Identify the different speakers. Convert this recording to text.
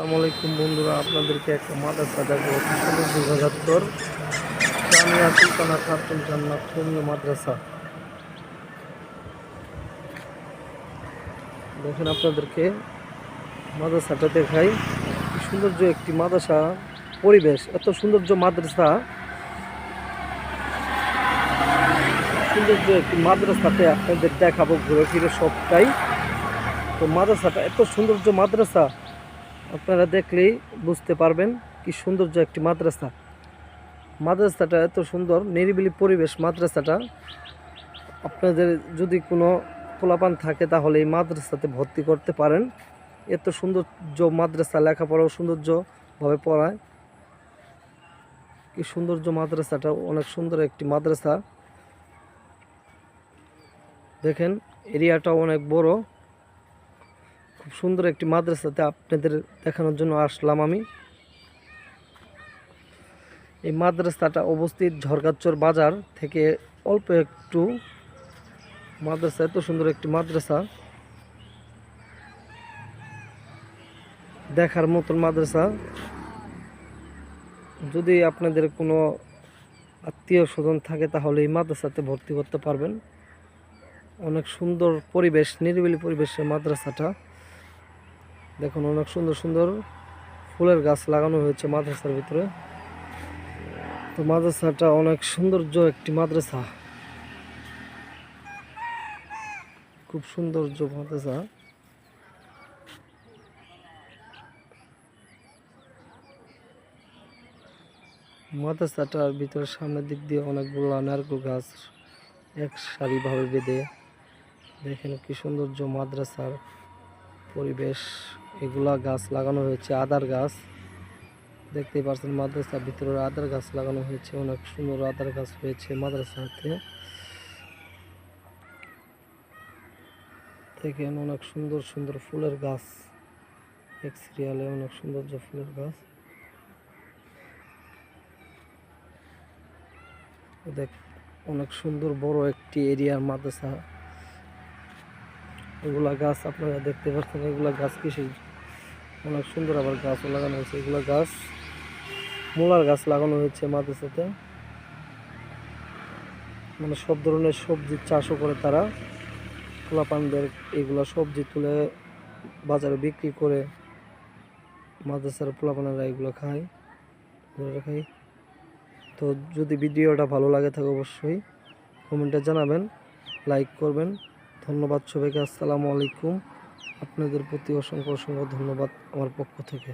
Speaker 1: আসসালামু আলাইকুম বন্ধুরা, আপনাদেরকে একটা মাদ্রাসা দেখব। জান্নাত ধর্মীয় মাদ্রাসা। দেখেন আপনাদেরকে মাদ্রাসাটা দেখাই। সৌন্দর্য একটি মাদ্রাসা, পরিবেশ, এত সৌন্দর্য মাদ্রাসা। সৌন্দর্য একটি মাদ্রাসাতে আপনাদের দেখাবো ঘুরে ফিরে সবটাই। তো মাদ্রাসাটা এত সৌন্দর্য মাদ্রাসা। আপনারা দেখলেই বুঝতে পারবেন কি সৌন্দর্য একটি মাদ্রাসা। মাদ্রাসাটা এত সুন্দর, নিরিবিলি পরিবেশ মাদ্রাসাটা। আপনাদের যদি কোনো পোলাপান থাকে তাহলে এই মাদ্রাসাতে ভর্তি করতে পারেন। এত সৌন্দর্য মাদ্রাসা, লেখাপড়াও সৌন্দর্যভাবে পড়ায়। কি সৌন্দর্য মাদ্রাসাটা, অনেক সুন্দর একটি মাদ্রাসা। দেখেন, এরিয়াটাও অনেক বড়। খুব সুন্দর একটি মাদ্রাসাতে আপনাদের দেখানোর জন্য আসলাম আমি। এই মাদ্রাসাটা অবস্থিত ঝরগাচর বাজার থেকে অল্প একটু। মাদ্রাসা এত সুন্দর একটি মাদ্রাসা। দেখার মতন মাদ্রাসা। যদি আপনাদের কোনো আত্মীয় স্বজন থাকে তাহলে এই মাদ্রাসাতে ভর্তি করতে পারবেন। অনেক সুন্দর পরিবেশ, নিরিবিলি পরিবেশের মাদ্রাসাটা। দেখুন, অনেক সুন্দর সুন্দর ফুলের গাছ লাগানো হয়েছে মাদ্রাসার ভিতরে। তো মাদ্রাসাটা অনেক সৌন্দর্য একটি মাদ্রাসা। খুব সৌন্দর্য মাদ্রাসা। মাদ্রাসাটার ভিতরে সামনের দিক দিয়ে অনেকগুলো নারকেল গাছ এক সারিভাবে বেঁধে। দেখেন কি সৌন্দর্য মাদ্রাসার। পরিবেশ, এগুলা গাছ লাগানো হয়েছে, আদার গাছ। দেখতেই পাচ্ছেন মাদ্রাসার ভিতরে আদার গাছ লাগানো হয়েছে, অনেক সুন্দর আদার গাছ হয়েছে মাদ্রাসাতে। দেখেন, অনেক সুন্দর সুন্দর ফুলের গাছ। এক সিরিয়ালে অনেক সৌন্দর্য ফুলের গাছ। দেখ, অনেক সুন্দর বড় একটি এরিয়ার মাদ্রাসা। এগুলা গাছ আপনারা দেখতে পাচ্ছেন, এগুলা গাছ কিসের? অনেক সুন্দর আবার গাছও লাগানো হয়েছে। এগুলা গাছ, মূলার গাছ লাগানো হয়েছে মাদ্রাসাতে। মানে সব ধরনের সবজি চাষও করে তারা। পোলাপানদের এগুলা সবজি তুলে বাজারে বিক্রি করে মাদ্রাসার পোলাপানেরা এগুলো খায়। এগুলো খায় তো যদি ভিডিওটা ভালো লাগে থাকে অবশ্যই কমেন্টে জানাবেন, লাইক করবেন। ধন্যবাদ সবাইকে আসসালামু আলাইকুম। আপনাদের প্রতি অসংখ্য অসংখ্য ধন্যবাদ আমার পক্ষ থেকে।